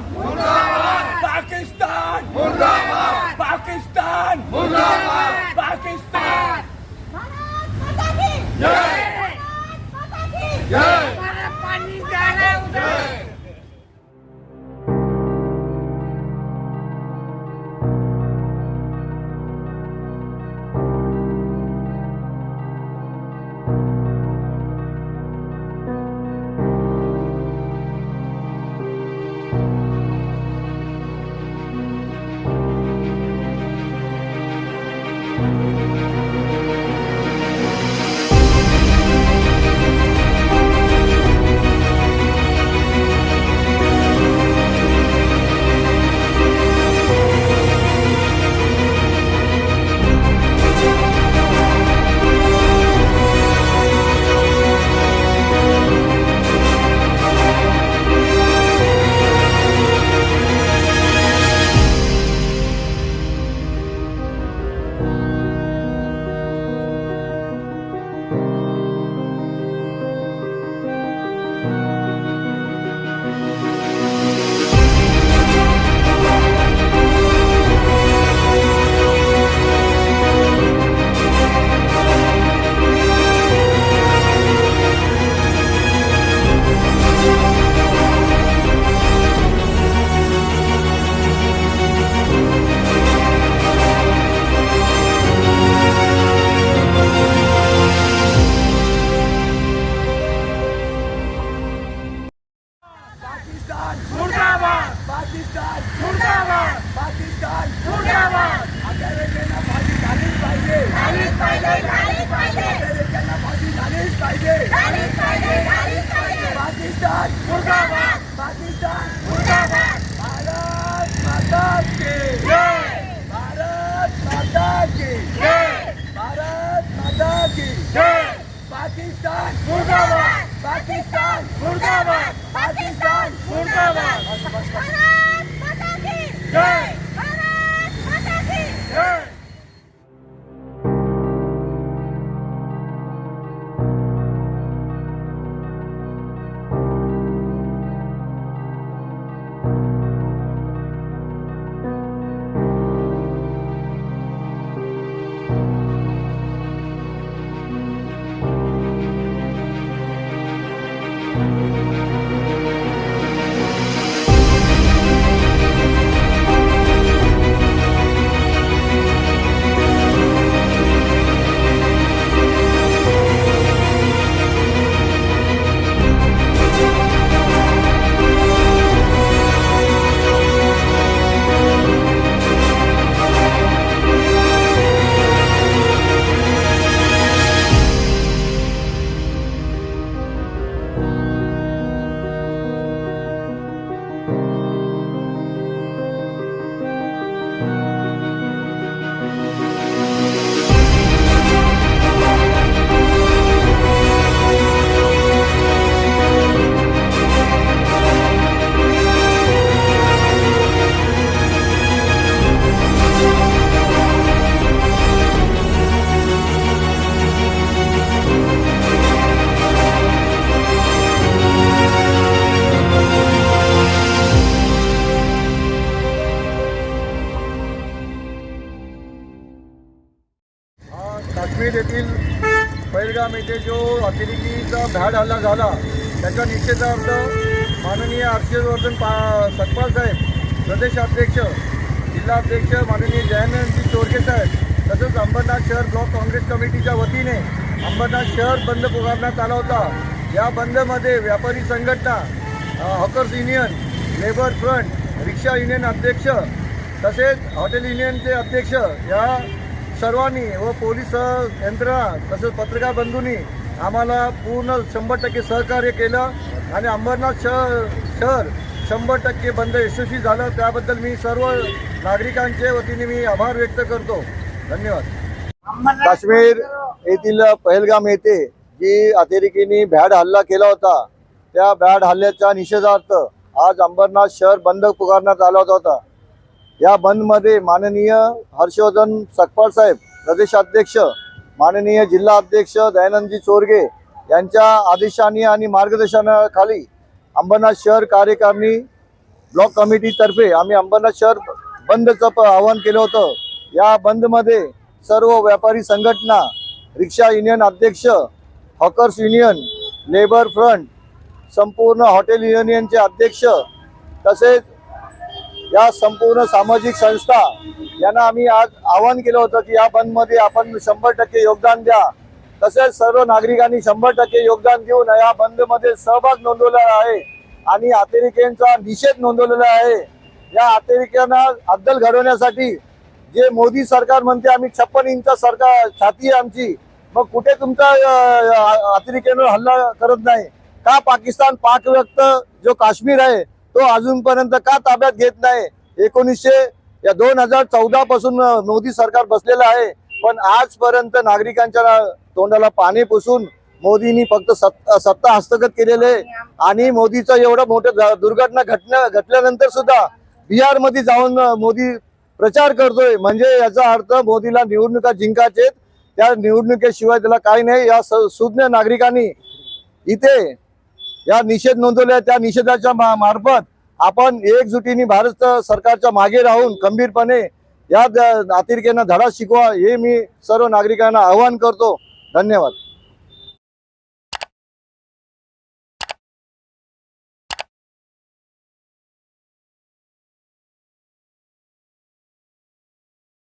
Pakistan! Mundur! Pakistan! Mundur! Pakistan! Mundur! Pakistan! Mundur! Pakistan! Mundur! Pakistan! Mundur! Pakistan! Mundur! Pakistan! Mundur! Pakistan! Mundur! Pakistan! Pakistan Pakistan मुर्दाबाद पाकिस्तान मुर्दाबाद अमेरिकेला फाशी झालीच पाहिजे! झालीच पाहिजे झालीच पाहिजे! अमेरिकेला फाशी झालीच पाहिजे! झालीच पाहिजे झालीच पाहिजे! पाकिस्तान मुर्दाबाद पाकिस्तान मुर्दाबाद भारत माता की जय! भारत माता की जय! भारत माता की जय! पाकिस्तान मुर्दाबाद पाकिस्तान मुर्दाबाद पाकिस्तान मुर्दाबाद बस बस बस भारत माता की काश्मीर येथील बैलगाम येथे जो अतिरेकीचा भ्याड हल्ला झाला त्याच्या निषेधार्थ माननीय हर्षवर्धन पा सतपाल साहेब प्रदेशाध्यक्ष जिल्हाध्यक्ष माननीय जयानंदजी चोरके साहेब तसंच अंबरनाथ शहर ब्लॉक काँग्रेस कमिटीच्या वतीने अंबरनाथ शहर बंद पुकारण्यात आला होता. या बंदमध्ये व्यापारी संघटना hawkers union labour front rickshaw union अध्यक्ष तसेच हॉटेल युनियनचे अध्यक्ष या सर्वांनी व पोलीस यंत्रणा तसेच पत्रकार बंधूंनी आम्हाला पूर्ण शंभर टक्के सहकार्य केलं आणि अंबरनाथ शहर शहर शंभर टक्के बंद यशस्वी झालं. त्याबद्दल मी सर्व नागरिकांच्या वतीने मी आभार व्यक्त करतो. धन्यवाद. काश्मीर येथील पहलगाम येथे जी अतिरेकीने भ्याड हल्ला केला होता त्या भ्याड हल्ल्याच्या निषेधार्थ आज अंबरनाथ शहर बंद पुकारण्यात आला होता. या बंदमध्ये माननीय हर्षवर्धन सकपाळ साहेब प्रदेशाध्यक्ष माननीय जिल्हा अध्यक्ष दयानंदजी चोरगे यांच्या आदेशाने आणि मार्गदर्शनाखाली अंबरनाथ शहर कार्यकारिणी ब्लॉक कमिटीतर्फे आम्ही अंबरनाथ शहर बंदचं आवाहन केलं होतं. या बंदमध्ये सर्व व्यापारी संघटना रिक्षा युनियन अध्यक्ष हॉकर्स युनियन लेबर फ्रंट संपूर्ण हॉटेल युनियनचे अध्यक्ष तसेच या संपूर्ण सामाजिक संस्था यांना आम्ही आज आवाहन केलं होतं की या बंदमध्ये आपण शंभर टक्के योगदान द्या. तसेच सर्व नागरिकांनी शंभर टक्के योगदान देऊन या बंदमध्ये सहभाग नोंदवला आहे आणि अतिरेक्यांचा निषेध नोंदवलेला आहे. या अतिरेक्यांना अद्दल घडवण्यासाठी जे मोदी सरकार म्हणते आम्ही छप्पन इंच सरकार छाती आहे आमची. मग कुठे तुमचा अं, अतिरेक्यांवर हल्ला करत नाही? का पाकिस्तान पाकव्यक्त जो काश्मीर आहे तो अजूनपर्यंत का ताब्यात घेत नाही? एकोणीसशे या दोन हजार चौदा पासून मोदी सरकार बसलेलं आहे. पण आजपर्यंत नागरिकांच्या तोंडाला पाणी पुसून मोदींनी फक्त सत्ता सत्ता हस्तगत केलेले आहे. आणि मोदीचं एवढं मोठं दुर्घटना घटना घटल्यानंतर सुद्धा बिहारमध्ये जाऊन मोदी प्रचार करतोय. म्हणजे याचा अर्थ मोदीला निवडणुका जिंकायचे त्या निवडणुकीशिवाय त्याला काही नाही. या सुज्ञ नागरिकांनी इथे या निषेध नोंदवल्या त्या निषेधाच्या मा- मार्फत आपण एकजुटीने भारत सरकारच्या मागे राहून खंबीरपणे या द- अतिरेक्यांना धडा शिकवा हे मी सर्व नागरिकांना आवाहन करतो. धन्यवाद.